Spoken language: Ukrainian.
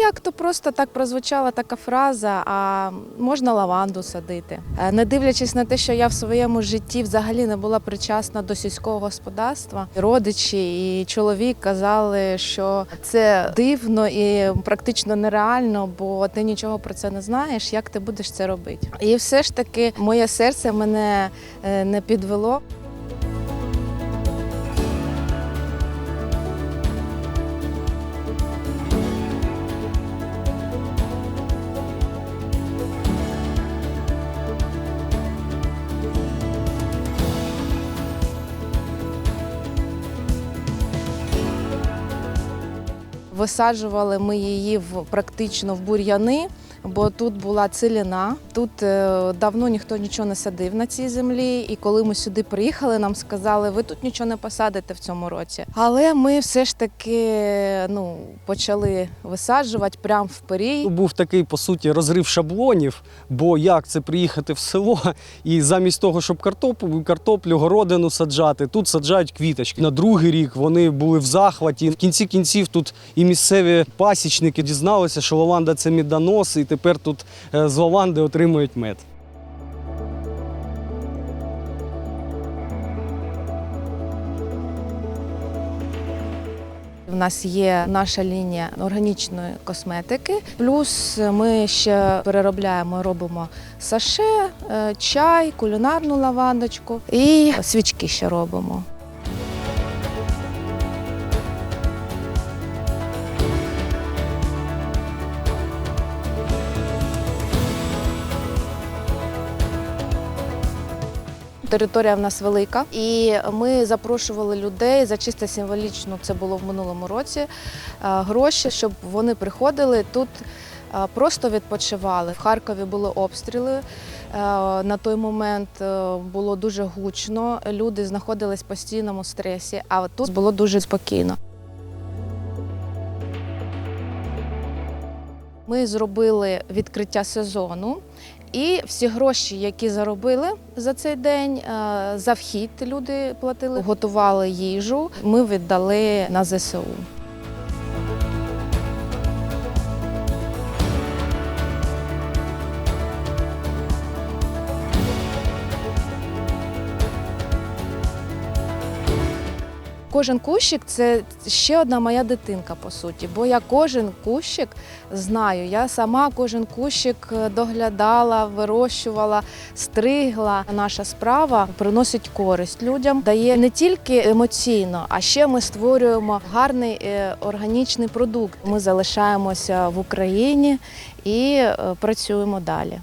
як то просто так прозвучала така фраза, а можна лаванду садити. Е, Не дивлячись на те, що я в своєму житті взагалі не була причасна до сільського господарства, родичі і чоловік казали, що це дивно і практично нереально, бо ти нічого про це не знаєш, як ти будеш це робити. І все ж таки моє серце мене е, не підвело. Висаджували ми її в практично в бур'яни, бо тут була ціліна. Тут е, давно ніхто нічого не садив на цій землі. І коли ми сюди приїхали, нам сказали, ви тут нічого не посадите в цьому році. Але ми все ж таки ну, почали висаджувати прямо в порій. Був такий, по суті, розрив шаблонів, бо як це приїхати в село і замість того, щоб картоплю, картоплю, городину саджати, тут саджають квіточки. На другий рік вони були в захваті. В кінці кінців тут і місцеві пасічники дізналися, що лаванда це медонос, і тепер тут е, з лаванди отримують мед. У нас є наша лінія органічної косметики. Плюс ми ще переробляємо, робимо саше, е, чай, кулінарну лавандочку і свічки ще робимо. Територія в нас велика, і ми запрошували людей за чисто символічно, це було в минулому році. е, Гроші, щоб вони приходили тут. е, Просто відпочивали. В Харкові були обстріли. е, На той момент було дуже гучно. Люди знаходились в постійному стресі, а тут було дуже спокійно. Ми зробили відкриття сезону, і всі гроші, які заробили за цей день, е, за вхід люди платили, готували їжу. Ми віддали на ЗСУ. Кожен кущик це ще одна моя дитинка, по суті, бо я кожен кущик знаю. Я сама кожен кущик е, доглядала, вирощувала, стригла. Наша справа приносить користь людям, дає не тільки емоційно, а ще ми створюємо гарний е, органічний продукт. Ми залишаємося в Україні і е, працюємо далі.